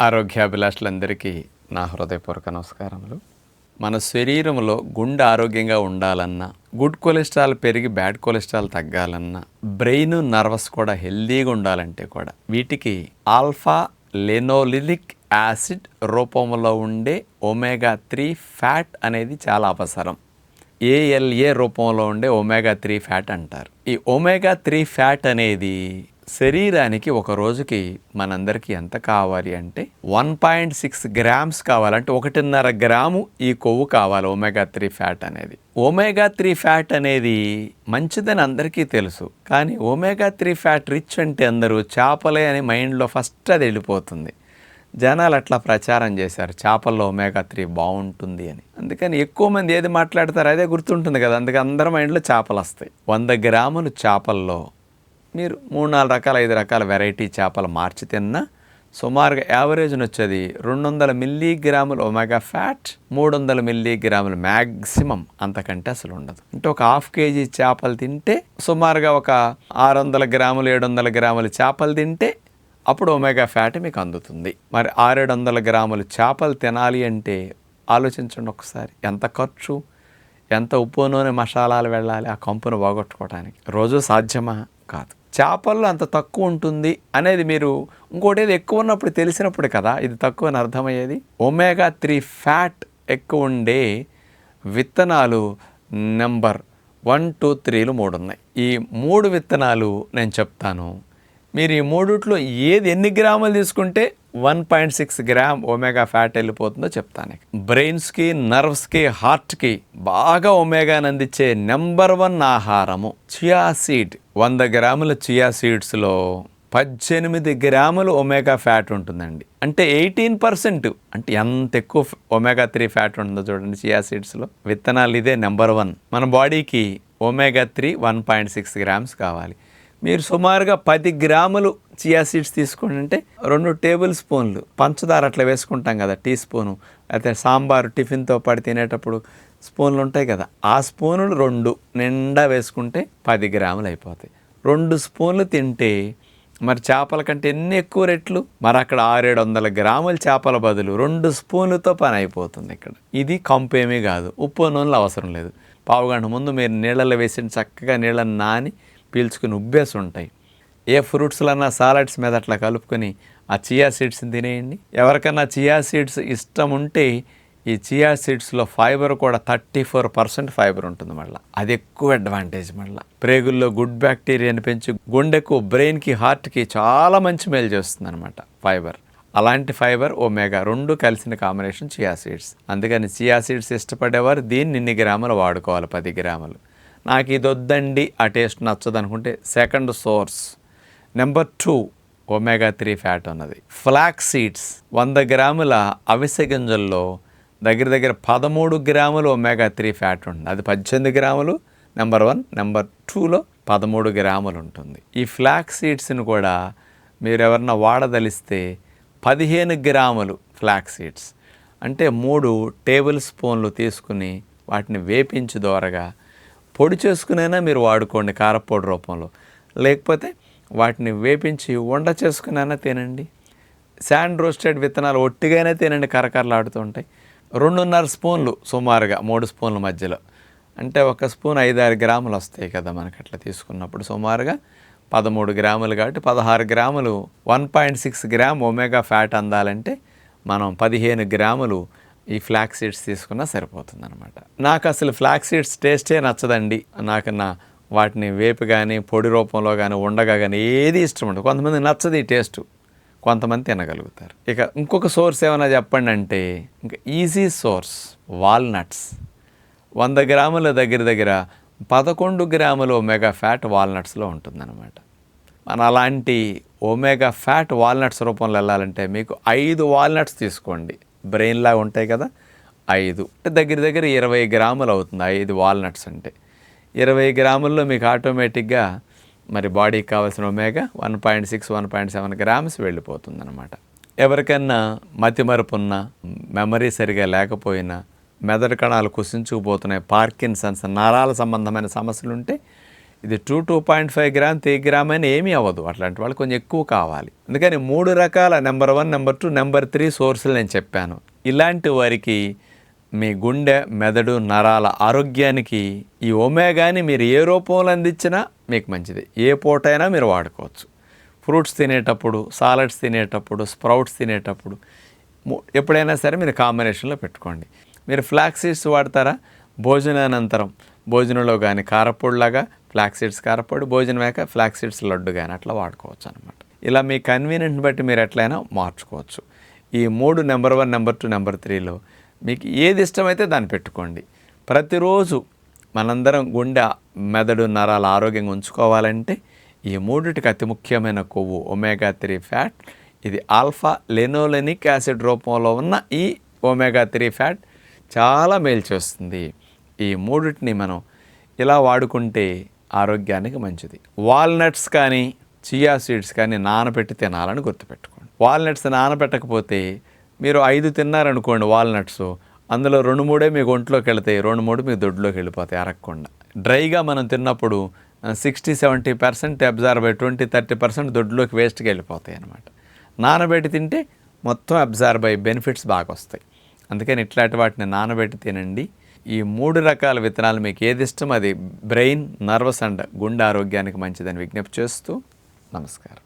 ఆరోగ్యాభిలాషులందరికీ నా హృదయపూర్వక నమస్కారములు. మన శరీరంలో గుండె ఆరోగ్యంగా ఉండాలన్నా గుడ్ కొలెస్ట్రాల్ పెరిగి బ్యాడ్ కొలెస్ట్రాల్ తగ్గాలన్నా బ్రెయిన్ నర్వస్ కూడా హెల్దీగా ఉండాలంటే కూడా వీటికి ఆల్ఫా లెనోలిలిక్ యాసిడ్ రూపంలో ఉండే ఒమేగా త్రీ ఫ్యాట్ అనేది చాలా అవసరం. ఏఎల్ఏ రూపంలో ఉండే ఒమేగా త్రీ ఫ్యాట్ అంటారు. ఈ ఒమేగా త్రీ ఫ్యాట్ అనేది శరీరానికి ఒక రోజుకి మనందరికీ ఎంత కావాలి అంటే వన్ పాయింట్ సిక్స్ గ్రామ్స్ కావాలంటే ఒకటిన్నర గ్రాము ఈ కొవ్వు కావాలి ఒమేగా త్రీ ఫ్యాట్ అనేది. ఒమేగా త్రీ ఫ్యాట్ అనేది మంచిదని అందరికీ తెలుసు. కానీ ఒమేగా త్రీ ఫ్యాట్ రిచ్ అంటే అందరూ చేపలే అని మైండ్లో ఫస్ట్ అది వెళ్ళిపోతుంది. జనాలు అట్లా ప్రచారం చేశారు చేపల్లో ఒమేగా త్రీ బాగుంటుంది అని. అందుకని ఎక్కువ మంది ఏది మాట్లాడతారో అదే గుర్తుంటుంది కదా అందుకే అందరి మైండ్లో చేపలు వస్తాయి. వంద గ్రాములు చేపల్లో మీరు మూడు నాలుగు రకాల ఐదు రకాల వెరైటీ చేపలు మార్చి తిన్నా సుమారుగా యావరేజ్ని వచ్చేది రెండు వందల మిల్లీగ్రాములు ఒమెగా ఫ్యాట్ మూడు వందల మిల్లీగ్రాములు మ్యాక్సిమం అంతకంటే అసలు ఉండదు. అంటే ఒక హాఫ్ కేజీ చేపలు తింటే సుమారుగా ఒక ఆరు వందల గ్రాములు ఏడు వందల గ్రాములు చేపలు తింటే అప్పుడు ఒమెగా ఫ్యాట్ మీకు అందుతుంది. మరి ఆరేడు వందల గ్రాములు చేపలు తినాలి అంటే ఆలోచించండి ఒకసారి. ఎంత ఖర్చు ఎంత ఉప్పు నూనె మసాలాలు వెళ్ళాలి ఆ కంపును పోగొట్టుకోవడానికి రోజు సాధ్యమా? కాదు. చేపల్లో అంత తక్కువ ఉంటుంది అనేది మీరు ఇంకోటి ఏది ఎక్కువ ఉన్నప్పుడు తెలిసినప్పుడు కదా ఇది తక్కువ అని అర్థమయ్యేది. ఒమేగా త్రీ ఫ్యాట్ ఎక్కువ ఉండే విత్తనాలు నెంబర్ వన్ టూ త్రీలు మూడు ఉన్నాయి. ఈ మూడు విత్తనాలు నేను చెప్తాను. మీరు ఈ మూడిట్లో ఏది ఎన్ని గ్రాములు తీసుకుంటే one point six gram omega fat వెళ్ళిపోతుందో చెప్తాను బ్రెయిన్స్కి నర్వ్స్కి హార్ట్కి బాగా ఒమేగాని అందించే నెంబర్ వన్ ఆహారము చియా సీడ్. వంద గ్రాముల చియా సీడ్స్లో పద్దెనిమిది గ్రాములు ఒమేగా ఫ్యాట్ ఉంటుందండి. అంటే ఎయిటీన్ పర్సెంట్. అంటే ఎంత ఎక్కువ ఒమేగా త్రీ ఫ్యాట్ ఉంటుందో చూడండి చియా సీడ్స్లో. విత్తనాలు ఇదే నెంబర్ వన్. మన బాడీకి omega three one point six grams కావాలి. మీరు సుమారుగా పది గ్రాములు చియా సీడ్స్ తీసుకోండి అంటే రెండు టేబుల్ స్పూన్లు. పంచదార అట్లా వేసుకుంటాం కదా టీ స్పూను. అయితే సాంబారు టిఫిన్తో పాటు తినేటప్పుడు స్పూన్లు ఉంటాయి కదా ఆ స్పూనులు రెండు నిండా వేసుకుంటే పది గ్రాములు అయిపోతాయి. రెండు స్పూన్లు తింటే మరి చేపల కంటే ఎన్ని ఎక్కువ రెట్లు? మరి అక్కడ ఆరేడు వందల గ్రాముల చేపల బదులు రెండు స్పూన్లతో పని అయిపోతుంది ఇక్కడ. ఇది కంపేమీ కాదు ఉప్పు నూనెలు అవసరం లేదు. పావుగంట ముందు మీరు నీళ్ళలో వేసిన చక్కగా నీళ్ళని నాని పీల్చుకుని ఉబ్బేసి ఉంటాయి. ఏ ఫ్రూట్స్లన్నా సాలడ్స్ మీద అట్లా కలుపుకొని ఆ చియా సీడ్స్ని తినేయండి. ఎవరికన్నా చియా సీడ్స్ ఇష్టం ఉంటే ఈ చియా సీడ్స్లో ఫైబర్ కూడా థర్టీ ఫోర్ పర్సెంట్ ఫైబర్ ఉంటుంది మళ్ళీ. అది ఎక్కువ అడ్వాంటేజ్ మళ్ళీ. ప్రేగుల్లో గుడ్ బ్యాక్టీరియాని పెంచి గుండెకు బ్రెయిన్కి హార్ట్కి చాలా మంచి మేలు చేస్తుంది అనమాట ఫైబర్. అలాంటి ఫైబర్ ఒమేగా రెండు కలిసిన కాంబినేషన్ చియా సీడ్స్. అందుకని చియా సీడ్స్ ఇష్టపడేవారు దీన్ని ఇన్ని గ్రాములు వాడుకోవాలి పది గ్రాములు. నాకు ఇది వద్దండి ఆ టేస్ట్ నచ్చదు అనుకుంటే second source. Number two omega three fat ఉన్నది ఫ్లాక్ సీడ్స్ వంద గ్రాముల అవిసె గింజల్లో దగ్గర దగ్గర పదమూడు గ్రాములు ఒమేగా త్రీ ఫ్యాట్ ఉంటుంది. అది పద్దెనిమిది గ్రాములు నెంబర్ వన్ నెంబర్ టూలో పదమూడు గ్రాములు ఉంటుంది. ఈ ఫ్లాక్ సీడ్స్ని కూడా మీరు ఎవరన్నా వాడదలిస్తే పదిహేను గ్రాములు ఫ్లాక్ సీడ్స్. అంటే మూడు టేబుల్ స్పూన్లు తీసుకుని వాటిని వేపించి దోరగా పొడి చేసుకునైనా మీరు వాడుకోండి కారపొడి రూపంలో. లేకపోతే వాటిని వేపించి వండ చేసుకునైనా తినండి. శాండ్ రోస్టెడ్ విత్తనాలు ఒట్టిగానే తినండి కరకరలాడుతూ ఉంటాయి. రెండున్నర స్పూన్లు సుమారుగా మూడు స్పూన్ల మధ్యలో. అంటే ఒక స్పూన్ ఐదారు గ్రాములు వస్తాయి కదా మనకి అట్లా తీసుకున్నప్పుడు. సుమారుగా పదమూడు గ్రాములు కాబట్టి పదహారు గ్రాములు one point six gram omega fat అందాలంటే మనం పదిహేను గ్రాములు ఈ ఫ్లాక్ సీడ్స్ తీసుకున్నా సరిపోతుంది అనమాట నాకు అసలు ఫ్లాక్ సీడ్స్ టేస్టే నచ్చదండి. నాకు నా వాటిని వేపు కానీ పొడి రూపంలో కానీ ఉండగా కానీ ఏది ఇష్టం ఉండదు. కొంతమంది నచ్చదు ఈ టేస్ట్ కొంతమంది తినగలుగుతారు. ఇక ఇంకొక సోర్స్ ఏమైనా చెప్పండి అంటే ఇంకా ఈజీ సోర్స్ వాల్నట్స్ వంద గ్రాముల దగ్గర దగ్గర పదకొండు గ్రాముల ఒమేగా ఫ్యాట్ వాల్నట్స్లో ఉంటుందన్నమాట. మన అలాంటి ఒమేగా ఫ్యాట్ వాల్నట్స్ రూపంలో వెళ్ళాలంటే మీకు ఐదు వాల్నట్స్ తీసుకోండి. బ్రెయిన్లా ఉంటాయి కదా ఐదు. అంటే దగ్గర దగ్గర ఇరవై గ్రాములు అవుతుంది ఐదు వాల్నట్స్ అంటే. ఇరవై గ్రాముల్లో మీకు ఆటోమేటిక్గా మరి బాడీకి కావాల్సిన omega one point six one point seven grams వెళ్ళిపోతుంది అనమాట ఎవరికైనా మతిమరుపున్న మెమరీ సరిగా లేకపోయినా మెదడు కణాలు కుసించుకుపోతున్నాయి పార్కిన్సన్స్ నరాల సంబంధమైన సమస్యలు ఉంటే ఇది two two point five gram three gram అని ఏమీ అవ్వదు. అట్లాంటి వాళ్ళు కొంచెం ఎక్కువ కావాలి. అందుకని మూడు రకాల number one number two number three సోర్సులు నేను చెప్పాను. ఇలాంటి వారికి మీ గుండె మెదడు నరాల ఆరోగ్యానికి ఈ ఒమేగాని మీరు ఏ రూపంలో అందించినా మీకు మంచిది. ఏ పూటైనా మీరు వాడుకోవచ్చు. ఫ్రూట్స్ తినేటప్పుడు సాలడ్స్ తినేటప్పుడు స్ప్రౌట్స్ తినేటప్పుడు ఎప్పుడైనా సరే మీరు కాంబినేషన్లో పెట్టుకోండి. మీరు ఫ్లాక్సీడ్స్ వాడతారా? భోజనానంతరం భోజనంలో కానీ కారపొడిలాగా ఫ్లాక్ సీడ్స్ కారపొడి భోజనం వేక ఫ్లాక్ సీడ్స్ లడ్డు కానీ అట్లా వాడుకోవచ్చు అనమాట ఇలా మీ కన్వీనియంట్ బట్టి మీరు ఎట్లయినా మార్చుకోవచ్చు. ఈ మూడు number one number two number త్రీలో మీకు ఏది ఇష్టమైతే దాన్ని పెట్టుకోండి. ప్రతిరోజు మనందరం గుండె మెదడు నరాల ఆరోగ్యంగా ఉంచుకోవాలంటే ఈ మూడిటికి అతి ముఖ్యమైన కొవ్వు ఒమేగా త్రీ ఫ్యాట్. ఇది ఆల్ఫా లెనోలెనిక్ యాసిడ్ రూపంలో ఉన్న ఈ ఒమేగా త్రీ ఫ్యాట్ చాలా మేలు చేస్తుంది. ఈ మూడిటిని మనం ఇలా వాడుకుంటే ఆరోగ్యానికి మంచిది. వాల్నట్స్ కానీ చియా సీడ్స్ కానీ నానబెట్టి తినాలని గుర్తుపెట్టుకోండి. వాల్నట్స్ నానబెట్టకపోతే మీరు ఐదు తిన్నారనుకోండి వాల్నట్స్ అందులో రెండు మూడే మీకు ఒంట్లోకి వెళతాయి రెండు మూడు మీ దొడ్లోకి వెళ్ళిపోతాయి అరగకుండా డ్రైగా మనం తిన్నప్పుడు సిక్స్టీ సెవెంటీ పర్సెంట్ అబ్జర్వ్ అయ్యి ట్వంటీ థర్టీ పర్సెంట్ దొడ్లోకి వేస్ట్గా వెళ్ళిపోతాయి అనమాట నానబెట్టి తింటే మొత్తం అబ్జర్వ్ అయ్యి బెనిఫిట్స్ బాగా వస్తాయి. అందుకని ఇట్లాంటి వాటిని నానబెట్టి తినండి. ఈ మూడు రకాల విత్తనాలు మీకు ఏది ఇష్టం అది బ్రెయిన్ నర్వస్ అండ్ గుండె ఆరోగ్యానికి మంచిదని విజ్ఞప్తి చేస్తూ నమస్కారం.